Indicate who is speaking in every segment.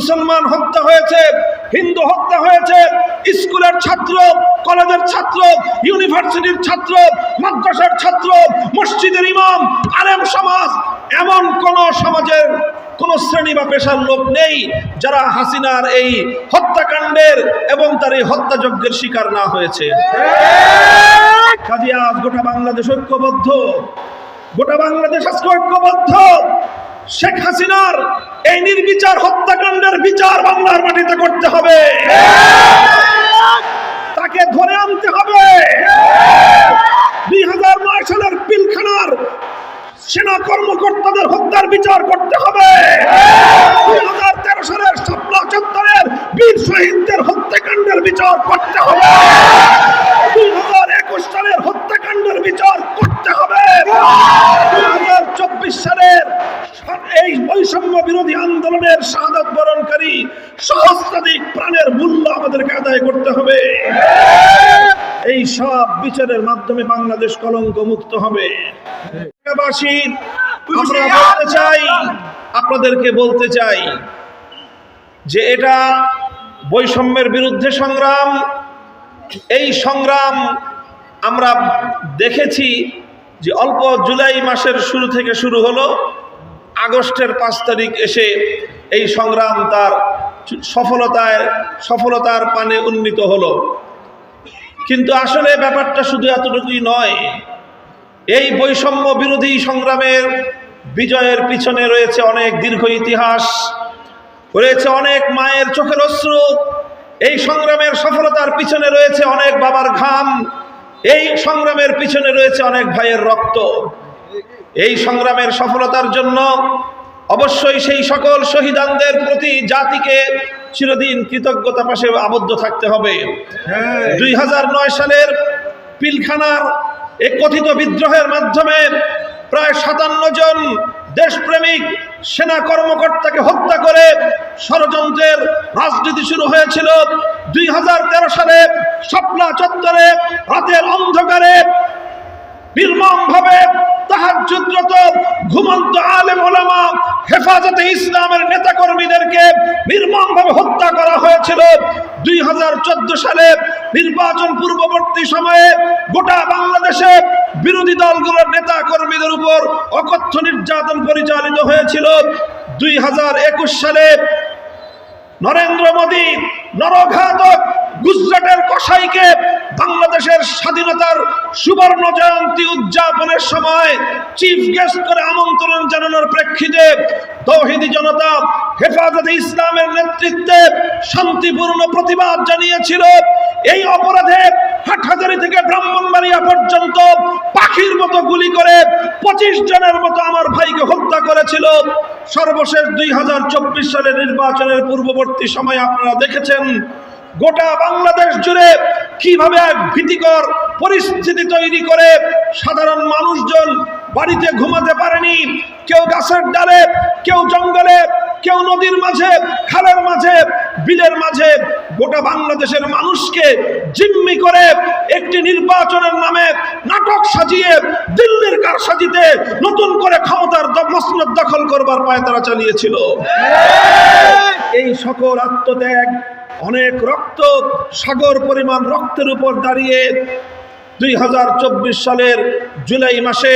Speaker 1: মুসলমান হত্যা হয়েছে, হিন্দু হত্যা হয়েছে, স্কুলের ছাত্র, কলেজের ছাত্র, ইউনিভার্সিটির ছাত্র, মাদ্রাসার ছাত্র, মসজিদের ইমাম, আলেম সমাজ, এমন কোন সমাজের কোন শ্রেণি বা পেশার লোক নেই যারা হাসিনার এই হত্যাকাণ্ডের এবং তার এই হত্যাযজ্ঞের শিকার না হয়েছে। কাজে আজ গোটা বাংলাদেশ ঐক্যবদ্ধ। গোটা বাংলাদেশ আজকে ঐক্যবদ্ধ। শেখ হাসিনার এই নির্বিচার হত্যাকাণ্ডের বিচার বাংলার মাটিতে করতে হবে। তাকে ধরে আনতে হবে। দুই হাজার নয় সালের পিলখানার সেনা কর্মকর্তাদের হত্যার বিচার করতে হবে। দুই হাজার তেরো সালের হত্যাকাণ্ডের বিচার করতে হবে। দুই হাজার একুশ সালের হত্যাকাণ্ডের বিচার করতে হবে। দুই হাজার চব্বিশ সালের এই বৈষম্য বিরোধী আন্দোলনের শাহাদত বরণকারী সহস্রাধিক প্রাণের মূল্য আমাদেরকে আদায় করতে হবে। এই সব বিচারের মাধ্যমে বাংলাদেশ কলঙ্ক মুক্ত হবে। আমরা বলতে চাই আপনাদেরকে বলতে চাই যে এটা বৈষম্যের বিরুদ্ধে সংগ্রাম। এই সংগ্রাম আমরা দেখেছি যে অল্প জুলাই মাসের শুরু থেকে শুরু হলো। আগস্টের পাঁচ তারিখ এসে এই সংগ্রাম তার সফলতায়, সফলতার পানে উন্নীত হলো। কিন্তু আসলে ব্যাপারটা শুধু এতটুকুই নয়, এই বৈষম্য বিরোধী সংগ্রামের বিজয়ের পিছনে রয়েছে অনেক দীর্ঘ ইতিহাস, রয়েছে অনেক মায়ের চোখের অশ্রু, এই সংগ্রামের সফলতার পিছনে রয়েছে অনেক বাবার ঘাম, এই সংগ্রামের পিছনে রয়েছে অনেক ভাইয়ের রক্ত। এই সংগ্রামের সফলতার জন্য অবশ্যই সেই সকল শহীদানদের প্রতি জাতিকে চিরদিন কৃতজ্ঞতা পাশে আবদ্ধ থাকতে হবে। দুই হাজার নয় সালের পিলখানার এক কথিত বিদ্রোহের মাধ্যমে প্রায় সাতান্ন জন দেশপ্রেমিক সেনা কর্মকর্তাকে হত্যা করে ষড়যন্ত্রের রাজনীতি শুরু হয়েছিল। দুই হাজার তেরো সালে স্বপ্না চত্বরে রাতের অন্ধকারে নির্মম ভাবে তাহাজ্জুদরত ঘুমন্ত আলেম ওলামা হেফাজতে ইসলামের নেতাকর্মীদেরকে নির্মম ভাবে হত্যা করা হয়েছিল। দুই হাজার চোদ্দ সালে নির্বাচন পূর্ববর্তী সময়ে গোটা বাংলাদেশে বিরোধী দলগুলোর নেতা কর্মীদের উপর অকথ্য নির্যাতন পরিচালিত হয়েছিল। দুই হাজার একুশ সালে নরেন্দ্র মোদী নরঘাতক গুজরাটের কসাইকে বাংলাদেশের স্বাধীনতার সুবর্ণ জয়ন্তী উদযাপনের সময় চিফ গেস্ট করে আমন্ত্রণ জানানোর প্রেক্ষিতে তৌহিদি জনতা হেফাজতে ইসলামের নেতৃত্বে শান্তিপূর্ণ প্রতিবাদ জানিয়েছিল। এই অপরাধে হাটহাজারি থেকে ব্রাহ্মণবাড়িয়া পর্যন্ত পাখির মতো গুলি করে পঁচিশ জনের মতো আমার ভাইকে হত্যা করেছিল। সর্বশেষ দুই হাজার চব্বিশ সালের নির্বাচনের পূর্ববর্তী সময় আপনারা দেখেছেন গোটা বাংলাদেশ জুড়ে কীভাবে এক ভীতিকর পরিস্থিতি তৈরি করে সাধারণ মানুষজন বাড়িতে ঘুমাতে পারেনি, কেউ গাছের ডালে, কেউ জঙ্গলে, কেউ নদীর মাঝে, খালের মাঝে, বিলের মাঝে, গোটা বাংলাদেশের মানুষকে জিম্মি করে একটি নির্বাচনের নামে নাটক সাজিয়ে দিল্লির কার সাজিতে নতুন করে ক্ষমতার মসনদ দখল করবার পায় তারা চালিয়েছিল। এই সকল আত্মত্যাগ অনেক রক্ত, সাগর পরিমাণ রক্তের উপর দাঁড়িয়ে দুই হাজার চব্বিশ সালের জুলাই মাসে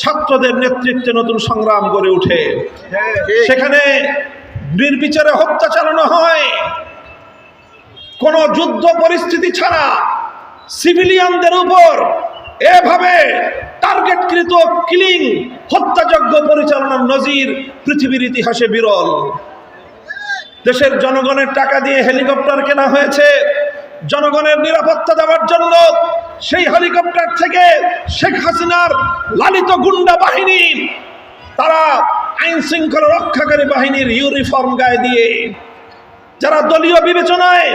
Speaker 1: ছাত্রদের নেতৃত্বে নতুন সংগ্রাম গড়ে উঠে সেখানে নির্বিচারে হত্যা চালানো হয়। কোন যুদ্ধ পরিস্থিতি ছাড়া সিভিলিয়ানদের উপর এভাবে টার্গেটকৃত কিলিং, হত্যাযজ্ঞ পরিচালনার নজির পৃথিবীর ইতিহাসে বিরল। দেশের জনগণের টাকা দিয়ে হেলিকপ্টার কেনা হয়েছে। জনগণের নিরাপত্তা দেওয়ার জন্য সেই হেলিকপ্টার থেকে শেখ হাসিনার লালিত গুন্ডা বাহিনী, তারা আইন শৃঙ্খলা রক্ষাকারী বাহিনীর ইউনিফর্ম গায়ে দিয়ে, যারা দলীয় বিবেচনায়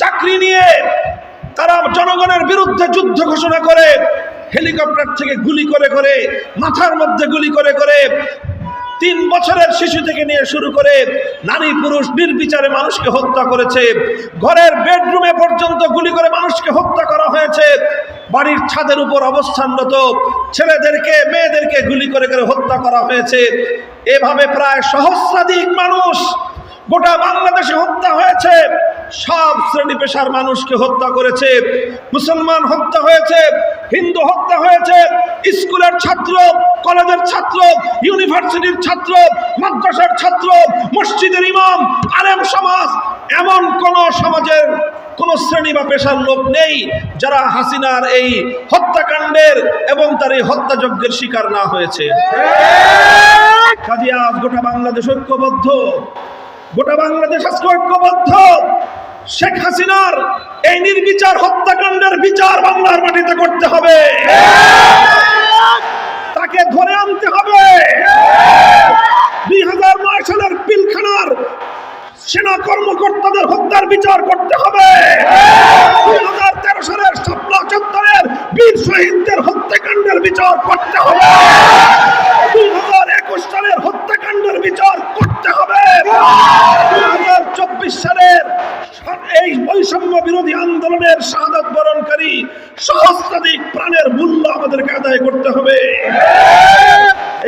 Speaker 1: চাকরি নিয়ে তারা জনগণের বিরুদ্ধে যুদ্ধ ঘোষণা করে, হেলিকপ্টার থেকে গুলি করে করে, মাথার মধ্যে গুলি করে করে বছরের শিশু থেকে নিয়ে শুরু করে নারী পুরুষ নির্বিচারে মানুষকে হত্যা করেছে। ঘরের বেডরুমে পর্যন্ত গুলি করে মানুষকে হত্যা করা হয়েছে। বাড়ির ছাদের উপর অবস্থানরত ছেলেদেরকে, মেয়েদেরকে গুলি করে করে হত্যা করা হয়েছে। এভাবে প্রায় সহস্রাধিক মানুষ গোটা বাংলাদেশে হত্যা হয়েছে। সব শ্রেণি পেশার মানুষকে হত্যা করেছে মুসলমান হত্যা হয়েছে হিন্দু হত্যা হয়েছে স্কুলের ছাত্র কলেজের ছাত্র ইউনিভার্সিটির ছাত্র মাদ্রাসার ছাত্র মসজিদের ইমাম আলেম সমাজ এমন কোন সমাজের কোন শ্রেণি বা পেশার লোক নেই যারা হাসিনার এই হত্যাকাণ্ডের এবং তার এই হত্যাযজ্ঞের শিকার না হয়েছে। কাজে আজ গোটা বাংলাদেশ ঐক্যবদ্ধ। গোটা বাংলাদেশ আজকে ঐক্যবদ্ধ। শেখ হাসিনার এই নির্বিচার হত্যাকাণ্ডের বিচার বাংলার মাটিতে করতে হবে। তাকে ধরে আনতে হবে। দুই হাজার নয় সালের পিলখানার সেনা কর্মকর্তাদের হত্যার বিচার করতে হবে। দুই হাজার তেরো সালের শাপলা চত্বরের বীর শহীদদের হত্যাকাণ্ডের বিচার করতে হবে। দুই হাজার একুশ সালের বিচার করতে হবে। দু হাজার চব্বিশ সালের এই বৈষম্য বিরোধী আন্দোলনের শাহাদত বরণকারী সহস্রাধিক প্রাণের মূল্য আমাদেরকে আদায় করতে হবে।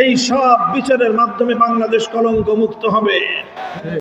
Speaker 1: এই সব বিচারের মাধ্যমে বাংলাদেশ কলঙ্ক মুক্ত হবে।